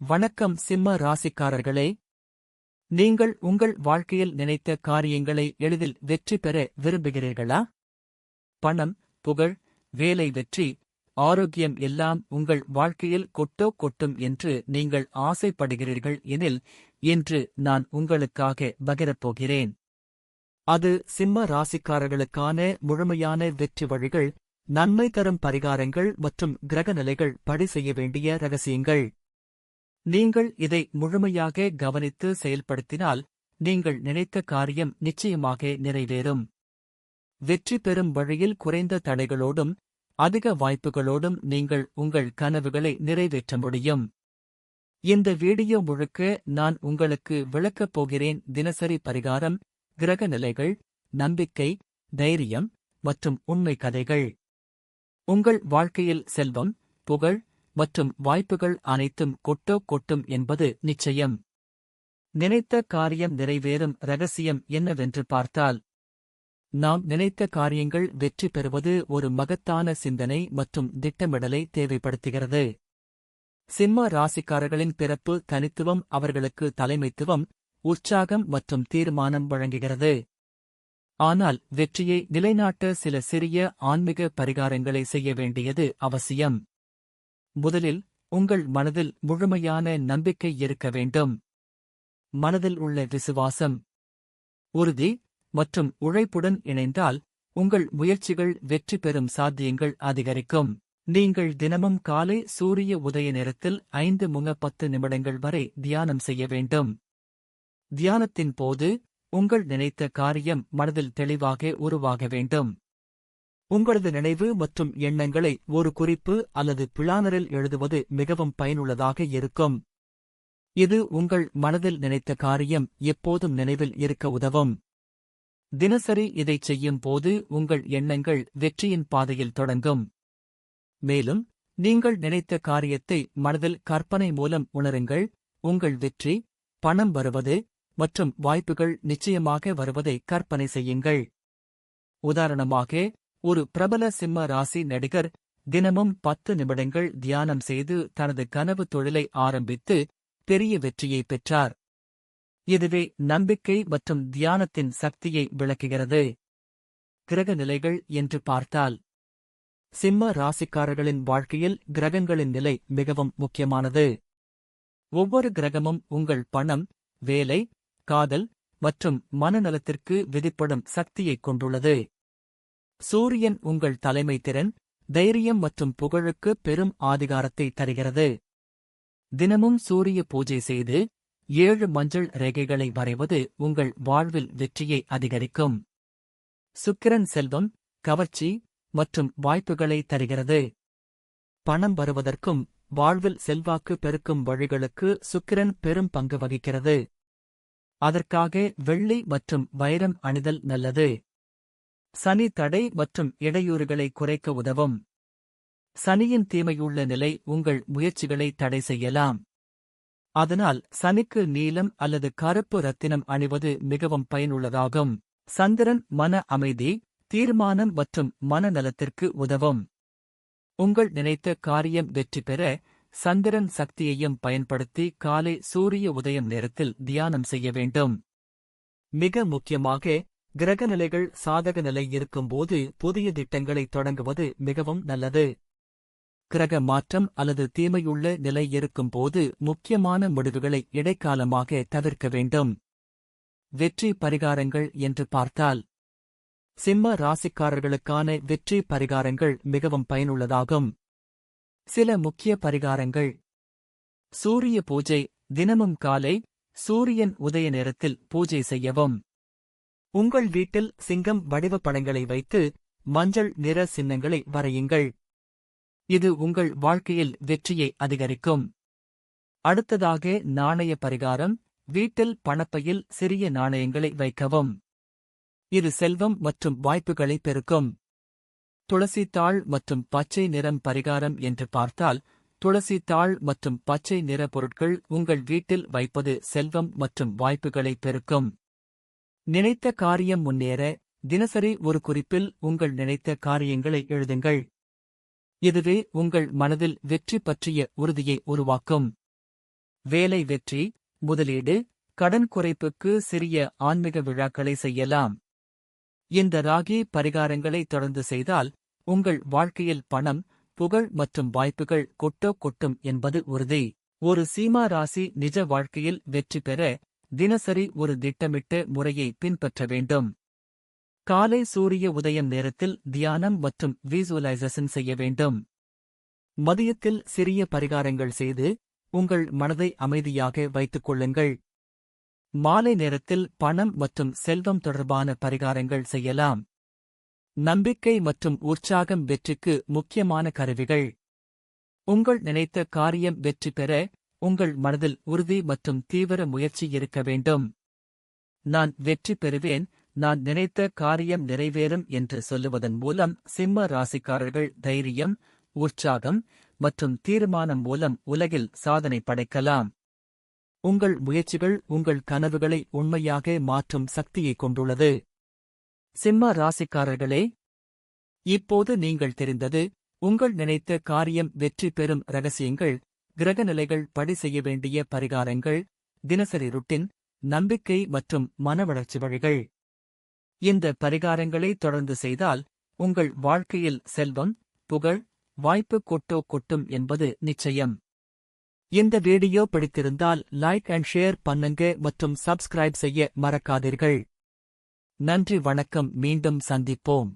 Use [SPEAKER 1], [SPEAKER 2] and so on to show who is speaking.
[SPEAKER 1] வணக்கம் சிம்ம ராசிக்காரர்களே. நீங்கள் உங்கள் வாழ்க்கையில் நினைத்த காரியங்களை எளிதில் வெற்றி பெற விரும்புகிறீர்களா? பணம் புகழ் வேலை வெற்றி ஆரோக்கியம் எல்லாம் உங்கள் வாழ்க்கையில் கொட்டோ கொட்டும் என்று நீங்கள் ஆசைப்படுகிறீர்கள் எனில் இன்று நான் உங்களுக்காக பகிரப்போகிறேன். அது சிம்ம ராசிக்காரர்களுக்கான முழுமையான வெற்றி வழிகள் நன்மை தரும் பரிகாரங்கள் மற்றும் கிரகநிலைகள் படி செய்ய வேண்டிய ரகசியங்கள். நீங்கள் இதை முழுமையாக கவனித்து செயல்படுத்தினால் நீங்கள் நினைத்த காரியம் நிச்சயமாக நிறைவேறும். வெற்றி பெறும் வழியில் குறைந்த தடைகளோடும் அதிக வாய்ப்புகளோடும் நீங்கள் உங்கள் கனவுகளை நிறைவேற்ற முடியும். இந்த வீடியோ முழுக்க நான் உங்களுக்கு விளக்கப் போகிறேன். தினசரி பரிகாரம் கிரக நிலைகள் நம்பிக்கை தைரியம் மற்றும் உண்மை கதைகள். உங்கள் வாழ்க்கையில் செல்வம் புகழ் மற்றும் வாய்ப்புகள் அனைத்தும் கொட்டோ கொட்டும் என்பது நிச்சயம். நினைத்த காரியம் நிறைவேறும் ரகசியம் என்னவென்று பார்த்தால் நாம் நினைத்த காரியங்கள் வெற்றி பெறுவது ஒரு மகத்தான சிந்தனை மற்றும் திட்டமிடலை தேவைப்படுத்துகிறது. சிம்ம ராசிக்காரர்களின் பிறப்பு தனித்துவம் அவர்களுக்கு தலைமைத்துவம் உற்சாகம் மற்றும் தீர்மானம் வழங்குகிறது. ஆனால் வெற்றியை நிலைநாட்ட சில சிறிய ஆன்மீக பரிகாரங்களை செய்ய வேண்டியது அவசியம். முதலில் உங்கள் மனதில் முழுமையான நம்பிக்கை இருக்க வேண்டும். மனதில் உள்ள விசுவாசம். உறுதி மற்றும் உழைப்புடன் இணைந்தால் உங்கள் முயற்சிகள் வெற்றி பெறும் சாத்தியங்கள் அதிகரிக்கும். நீங்கள் தினமும் காலை சூரிய உதய நேரத்தில் ஐந்து முக பத்து நிமிடங்கள் வரை தியானம் செய்ய வேண்டும். தியானத்தின் போது உங்கள் நினைத்த காரியம் மனதில் தெளிவாக உருவாக வேண்டும். உங்களது நினைவு மற்றும் எண்ணங்களை ஒரு குறிப்பு அல்லது பிளானரில் எழுதுவது மிகவும் பயனுள்ளதாக இருக்கும். இது உங்கள் மனதில் நினைத்த காரியம் எப்போதும் நினைவில் இருக்க உதவும். தினசரி இதைச் செய்யும் போது உங்கள் எண்ணங்கள் வெற்றியின் பாதையில் தொடங்கும். மேலும் நீங்கள் நினைத்த காரியத்தை மனதில் கற்பனை மூலம் உணருங்கள். உங்கள் வெற்றி பணம் வருவது மற்றும் வாய்ப்புகள் நிச்சயமாக வருவதை கற்பனை செய்யுங்கள். உதாரணமாக ஒரு பிரபல சிம்ம ராசி நடிகர் தினமும் பத்து நிமிடங்கள் தியானம் செய்து தனது கனவு தொழிலை ஆரம்பித்து பெரிய வெற்றியை பெற்றார். இதுவே நம்பிக்கை மற்றும் தியானத்தின் சக்தியை விளக்குகிறது. கிரக நிலைகள் என்று பார்த்தால் சிம்ம ராசிக்காரர்களின் வாழ்க்கையில் கிரகங்களின் நிலை மிகவும் முக்கியமானது. ஒவ்வொரு கிரகமும் உங்கள் பணம் வேலை காதல் மற்றும் மனநலத்திற்கு விதிப்படும் சக்தியைக் கொண்டுள்ளது. சூரியன் உங்கள் தலைமை திறன் தைரியம் மற்றும் புகழுக்கு பெரும் ஆதிகாரத்தை தருகிறது. தினமும் சூரிய பூஜை செய்து ஏழு மஞ்சள் ரேகைகளை வரைவது உங்கள் வாழ்வில் வெற்றியை அதிகரிக்கும். சுக்கிரன் செல்வம் கவர்ச்சி மற்றும் வாய்ப்புகளை தருகிறது. பணம் வருவதற்கும் வாழ்வில் செல்வாக்கு பெருக்கும் வழிகளுக்கு சுக்கிரன் பெரும் பங்கு வகிக்கிறது. அதற்காக வெள்ளி மற்றும் வைரம் அணிதல் நல்லது. சனி தடை மற்றும் இடையூறுகளை குறைக்க உதவும். சனியின் தீமையுள்ள நிலை உங்கள் முயற்சிகளை தடை செய்யலாம். அதனால் சனிக்கு நீலம் அல்லது கருப்பு ரத்தினம் அணிவது மிகவும் பயனுள்ளதாகும். சந்திரன் மன அமைதி தீர்மானம் மற்றும் மனநலத்திற்கு உதவும். உங்கள் நினைத்த காரியம் வெற்றி பெற சந்திரன் சக்தியையும் பயன்படுத்தி காலை சூரிய உதயம் நேரத்தில் தியானம் செய்ய வேண்டும். மிக முக்கியமாக கிரகநிலைகள் சாதக நிலை இருக்கும்போது புதிய திட்டங்களை தொடங்குவது மிகவும் நல்லது. கிரக மாற்றம் அல்லது தீமையுள்ள நிலை இருக்கும்போது முக்கியமான முடிவுகளை இடைக்காலமாக தவிர்க்க வேண்டும். வெற்றி பரிகாரங்கள் என்று பார்த்தால் சிம்ம ராசிக்காரர்களுக்கான வெற்றி பரிகாரங்கள் மிகவும் பயனுள்ளதாகும். சில முக்கிய பரிகாரங்கள் சூரிய பூஜை தினமும் காலை சூரியன் உதய நேரத்தில் பூஜை செய்யவும். உங்கள் வீட்டில் சிங்கம் வடிவ படங்களை வைத்து மஞ்சள் நிற சின்னங்களை வரையுங்கள். இது உங்கள் வாழ்க்கையில் வெற்றியை அதிகரிக்கும். அடுத்ததாக நாணய பரிகாரம் வீட்டில் பணப்பையில் சிறிய நாணயங்களை வைக்கவும். இது செல்வம் மற்றும் வாய்ப்புகளை பெருக்கும். துளசி தாள் மற்றும் பச்சை நிறம் பரிகாரம் என்று பார்த்தால் துளசி தாள் மற்றும் பச்சை நிற பொருட்கள் உங்கள் வீட்டில் வைப்பது செல்வம் மற்றும் வாய்ப்புகளை பெருக்கும். நினைத்த காரியம் முன்னேற தினசரி ஒரு குறிப்பில் உங்கள் நினைத்த காரியங்களை எழுதுங்கள். இதுவே உங்கள் மனதில் வெற்றி பற்றிய உறுதியை உருவாக்கும். வேலை வெற்றி முதலீடு கடன் குறைப்புக்கு சிறிய ஆன்மீக விழாக்களை செய்யலாம். இந்த ராகி பரிகாரங்களை தொடர்ந்து செய்தால் உங்கள் வாழ்க்கையில் பணம் புகழ் மற்றும் வாய்ப்புகள் கொட்டோ கொட்டும் என்பது உறுதி. ஒரு சீமா ராசி நிஜ வாழ்க்கையில் வெற்றி பெற தினசரி ஒரு திட்டமிட்ட முறையை பின்பற்ற வேண்டும். காலை சூரிய உதயம் நேரத்தில் தியானம் மற்றும் விசுவலைசேஷன் செய்ய வேண்டும். மதியத்தில் சிறிய பரிகாரங்கள் செய்து உங்கள் மனதை அமைதியாக வைத்துக் கொள்ளுங்கள். மாலை நேரத்தில் பணம் மற்றும் செல்வம் தொடர்பான பரிகாரங்கள் செய்யலாம். நம்பிக்கை மற்றும் உற்சாகம் வெற்றிக்கு முக்கியமான கருவிகள். உங்கள் நினைத்த காரியம் வெற்றி பெற உங்கள் மனதில் உறுதி மற்றும் தீவிர முயற்சி இருக்க வேண்டும். நான் வெற்றி பெறுவேன் நான் நினைத்த காரியம் நிறைவேறும் என்று சொல்லுவதன் மூலம் சிம்ம ராசிக்காரர்கள் தைரியம் உற்சாகம் மற்றும் தீர்மானம் மூலம் உலகில் சாதனை படைக்கலாம். உங்கள் முயற்சிகள் உங்கள் கனவுகளை உண்மையாக மாற்றும் சக்தியை கொண்டுள்ளது. சிம்ம ராசிக்காரர்களே இப்போது நீங்கள் தெரிந்தது உங்கள் நினைத்த காரியம் வெற்றி பெறும் ரகசியங்கள் கிரகநிலைகள் படி செய்ய வேண்டிய பரிகாரங்கள் தினசரி ருட்டின் நம்பிக்கை மற்றும் மனவளர்ச்சி வழிகள் இந்த பரிகாரங்களை தொடர்ந்து செய்தால் உங்கள் வாழ்க்கையில் செல்வம் புகழ் வாய்ப்பு கொட்டோ கொட்டும் என்பது நிச்சயம். இந்த வீடியோ பிடித்திருந்தால் லைக் அண்ட் ஷேர் பண்ணுங்க மற்றும் சப்ஸ்கிரைப் செய்ய மறக்காதீர்கள். நன்றி வணக்கம். மீண்டும் சந்திப்போம்.